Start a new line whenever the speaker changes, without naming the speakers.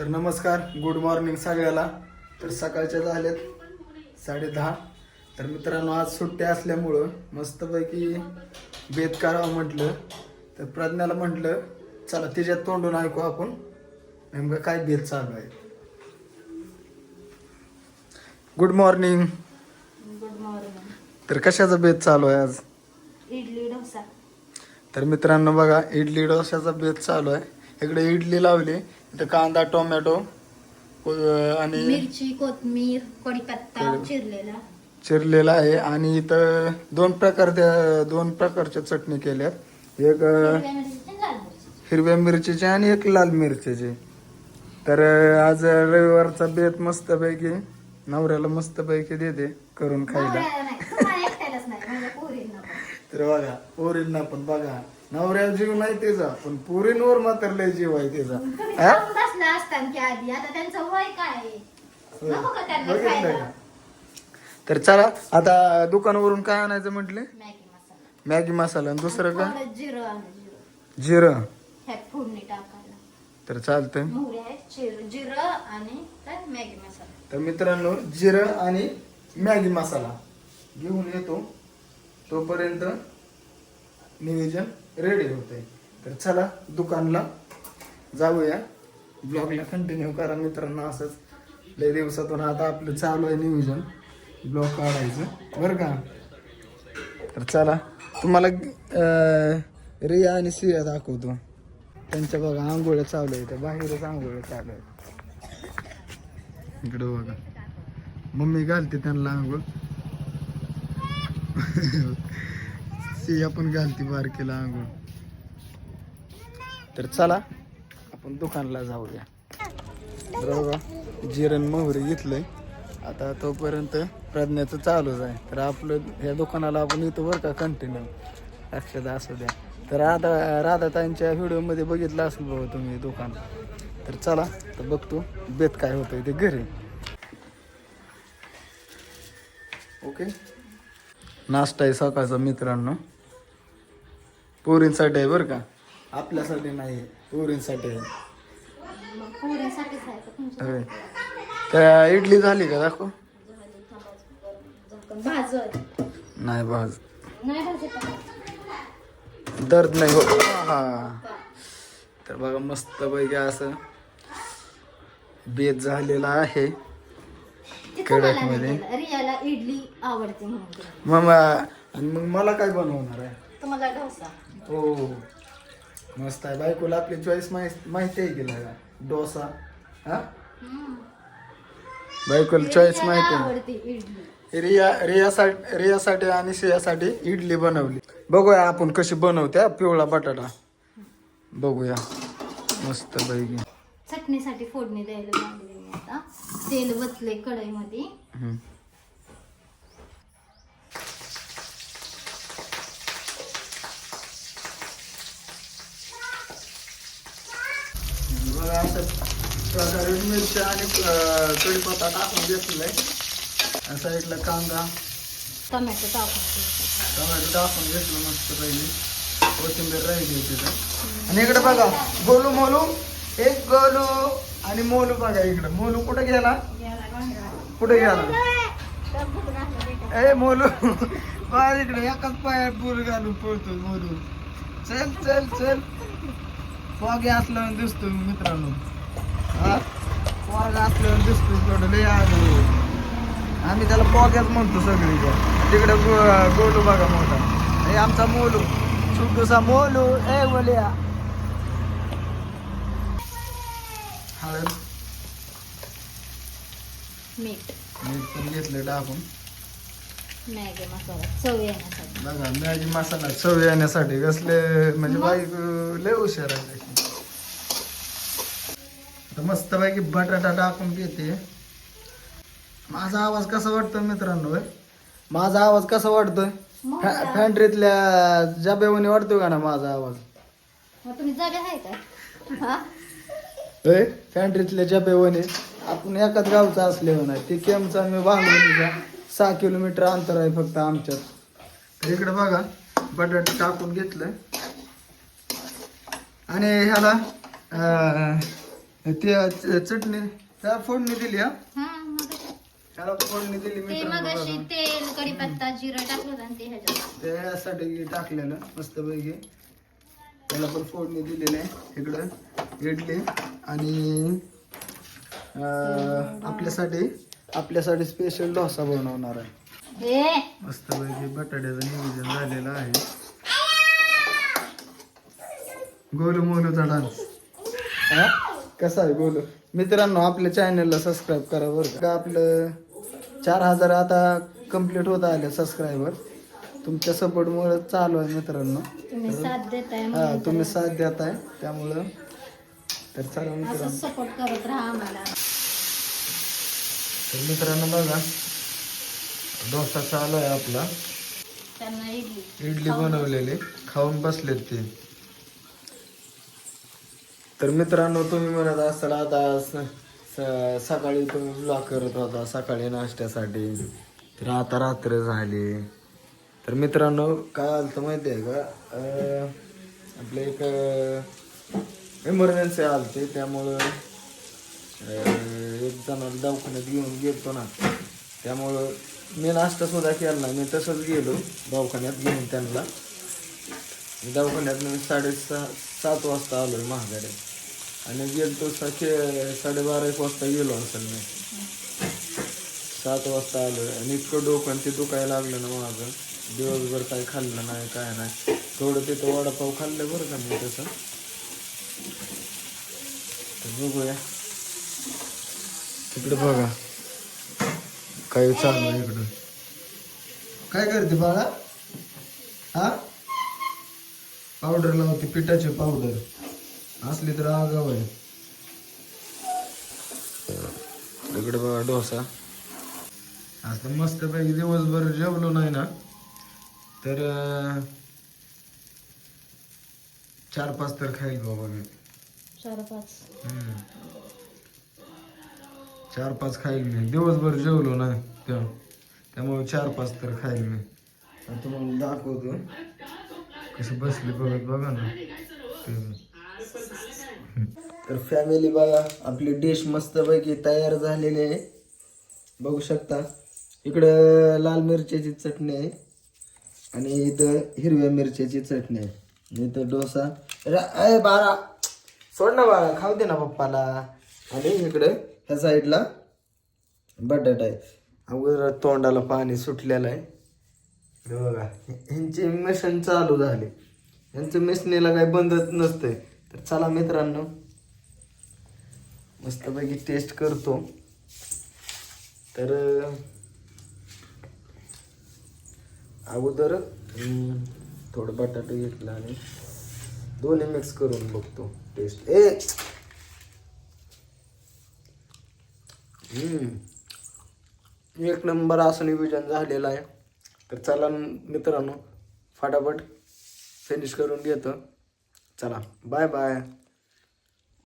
तर नमस्कार good morning सगळ्याला. तर सकाळच्या झाल्यात साडे दहा. तर मित्रांनो आज सुट्टी असल्यामुळं मस्तपैकी बेत करावं म्हटलं. तर प्रज्ञाला म्हटलं चला तिच्यात तोंडून ऐकू आपण. नेमकं काय बेत चालू आहे? गुड मॉर्निंग
गुड मॉर्निंग
तर कशाचा बेत चालू आहे आज?
इडली डोसा.
तर मित्रांनो बघा इडली डोश्याचा बेत चालू आहे. इकडे इडली लावली. इथं कांदा टोमॅटो आणि
मिरची कोथमीर कढीपत्ता
कढी-
चिरलेला.
चिरलेला आहे. आणि इथं दोन प्रकारच्या दोन प्रकारच्या चटणी केल्यात. एक अं,
हिरव्या मिरचीची आणि लाल मिरची.
हिरव्या मिरचीची आणि एक लाल मिरचीची. तर अं, आज रविवारचा बेत मस्तपैकी नवऱ्याला मस्तपैकी देते करून खायला.
नवऱ्याला नाही, तुम्हाला एकट्यालाच नाही, माझ्या पोरींना पण.
तर बघा पोरींना पण बघा. नवऱ्याला जीव नाही त्याचा पण पोरींवर मात्र लय जीव आहे त्याचा.
तुम्ही
हा?
खाऊन बसला असताना की आधी? आता त्यांचं वय काय आहे? नको का त्यांना
बघितलं
खायला?
का? तर चला आता दुकानावरून काय आणायचं म्हटले?
मॅगी मसाला.
मॅगी मसाला आणि दुसरं
थोडं जिरं आणि जिरं
जिरं.
ह्यात फोडणी टाकायला.
तर चालतंय.
मोहरी आहे जिरं जिरं आणि काय? मॅगी मसाला.
तर मित्रांनो जिरं आणि मॅगी मसाला घेऊन येतो. तोपर्यंत नियोजन रेडी होते. तर चला दुकानला जाऊया. ब्लॉगला कंटिन्यू करा मित्रांनो असंच. लय दिवसातून आता आपलं चालू आहे नियोजन. ब्लॉग काढायचं. बरं का? तर चला तुम्हाला रिया आणि सिया दाखवतो. त्यांच्या बघा आंघोळ्या चालू आहे बाहेरच आंघोळ्या चालू आहे इकडं बघा. मम्मी घालते त्यांना आंघोळ. सिया पण बार केला आंघोळ. तर चला आपण दुकानला जाऊया. बरोबर? जिरण मोहरी घेतलंय. आता तोपर्यंत प्रज्ञाचं चालूच आहे. तर आपलं ह्या दुकानाला आपण येतो बरं का कंटिन्यू लक्षात असू द्या. तर राधा राधाताईंच्या व्हिडिओमध्ये बघितलं असेल बाबा तुम्ही दुकान. तर चला तर बघतो बेत काय होतंय ते घरी. ओके नाश्ता आहे सकाळचा मित्रांनो. पोरींसाठी आहे बरं का? आपल्यासाठी नाही पोरींसाठी आहे.
आहे
होय. त्या इडली झाली का? दाखव.
भाजत
नाही भाज.
नाही भाजत का?
दर्द नाही हो हा. तर बघा मस्त पैकी असं बेत झालेला आहे.
ते
कडक
तुम्हाला नाही
मध्ये.
केलं. रियाला इडली आवडते म्हणून.
मग आणि मग मला काय बनवणार आहे?
तुम्हाला डोसा.
हो. मस्त आहे. बायकोला आपली चॉईस माहिती आहे की का डोसा. हा? बायकोला चॉईस माहिती आहे.
आवडते इडली.
रिया रियासाठी रियासाठी आणि सियासाठी इडली बनवली. बघूया आपण कशी बनवते हा, पिवळा बटाटा. बघूया. मस्त पैकी.
चटणीसाठी फोडणी द्यायला लागले मी आता. तेल वतले कढईमध्ये.
हम्म. बघा असं प्रकारे मिरच्या आणि अं, कढीपत्ता टाकून घेतलाय. साईडला कांदा.
टोमॅटो टाकून.
टोमॅटो टाकून घेतलं मस्त पहिली कोथिंबीर राहिली तिथं. आणि इकडे बघा गोलू मोलू एक गोलू आणि मोलू बघा इकडं. मोलू कुठे गेला? कुठे गेला? ए मोलू बाहेर इकडे. एकाच पायात पूर घालून पळतो मोलू चल चल चल. पोगे असल्यावर दिसतो मित्रांनो. हा? पोरगा असल्यावर दिसतो थोडं लय आम्ही त्याला पॉगेच म्हणतो सगळी तिकडे गो- गोलू बघा मोठा. हे आमचा मोलू. छोटूसा मोलू. ए बोलिया हळद.
मीठ.
मीठ पण घेतलं टाकून
मॅगी मसाला चव येण्यासाठी.
बघा मॅगी मसाला चव येण्यासाठी. कसले म्हणजे बाईक लय हुशार आहे. आता मस्त पैकी बटाटा टाकून घेते. माझा आवाज कसा वाटतोय मित्रांनो? माझा आवाज कसा वाटतोय? फॅ- फॅन्ट्रीतल्या जब्यावणी वाटतोय का ना माझा आवाज?
मग तुम्ही जागे आहे का? हा?
होय फॅन्ट्रीतल्या जब्यावणी आपण एकाच गावचा असल्यावर नाही. ते केमचा मी बांगडीचा सहा किलोमीटर अंतर आहे फक्त आमच्यात. इकडे बघा बटाटे टाकून घेतलंय. आणि ह्याला ते चटणी त्या फोडणी दिली हा?
हा.
त्याला फोडणी दिली बघा.
तेल कढीपत्ता जिरं टाकलं ते
टाकलेलं मस्त पैकी त्याला पण फोडणी दिलेली आहे इकडं. इडली आणि आपल्यासाठी आपल्यासाठी स्पेशल डोसा बनवणार आहे. मस्त पैकी बटाट्याचं नियोजन झालेलं आहे. गोलू मोलूचा डान्स कसा आहे गोलू? मित्रांनो आपल्या चॅनलला सबस्क्राईब करा बरं का. आपलं चार हजार आता कंप्लीट होत आले सबस्क्रायबर तुमच्या सपोर्टमुळे चालू आहे मित्रांनो. हा तुम्ही साथ देत आहे त्यामुळं तर चला
सपोर्ट करत राहा आम्हाला.
तर मित्रांनो बघा डोसा चालू आहे आपला.
त्यांना इडली.
इडली बनवलेली. खाऊन बसलेत ते. तर मित्रांनो तुम्ही म्हणत असाल आता स- स- सकाळी तुम्ही ब्लॉग करत होता सकाळी नाश्त्यासाठी. तर आता रात्र झाली. तर मित्रांनो काय आलं माहिती आहे का? अं, आपलं एक इमर्जन्सी आलते त्यामुळं एक जणाला दवाखान्यात घेऊन गेलतो ना. त्यामुळं मी नाश्ता सुद्धा केला नाही मी तसंच गेलो दवाखान्यात घेऊन त्यांना. दवाखान्यात मी साडेसहा सात वाजता आलो आहे महागाड्यात. आणि गेलतो सखे साडेबारा एक वाजता गेलो असेल मी. सात वाजता आलोय. आणि इतकं डोकं ते दुखायला लागलं ना माझं. दिवसभर काय खाल्लं नाही काय नाही. थोडं तिथं वडापाव खाल्लं बरं का मी तसं. बघूया. तिकडे बघा. काय चालू आहे इकडं? काय करते बाळा? हा? पावडर लावते पिठाची पावडर. असली तर आगाव आहे. इकडे बघा डोसा. आज तर मस्त पैकी दिवसभर जेवलो नाही ना तर चार पाच तर खाईल बाबा मी.
चार पाच
चार पाच खाईल मी. दिवसभर जेवलो ना त्या. त्यामुळे चार पाच तर खाईल मी. आता तुम्हाला दाखवतो. कशी बसली बघत बघा ना. तर फॅमिली बघा आपली डिश मस्तपैकी तयार झालेली आहे. बघू शकता. इकडं लाल मिरच्याची चटणी आहे. आणि इथं हिरव्या मिरच्याची चटणी आहे. इथं डोसा. अरे अय सोड ना बाळा खाऊ दे ना पप्पाला. आणि इकडं ह्या साईडला बटाटा आहे. अगोदर तोंडाला पाणी सुटलेलं आहे. बघा ह्यांचे मिशन चालू झाले. यांचं मिशनीला काही बंदच नसतंय. तर चला मित्रांनो मस्तपैकी टेस्ट करतो. तर अगोदर थोडं बटाटा घेतला आणि दोन्ही मिक्स करून बघतो. टेस्ट ए हम्म. एक नंबर असं नियोजन झालेलं आहे. तर चला मित्रांनो फटाफट फिनिश करून घेतो. चला. Bye bye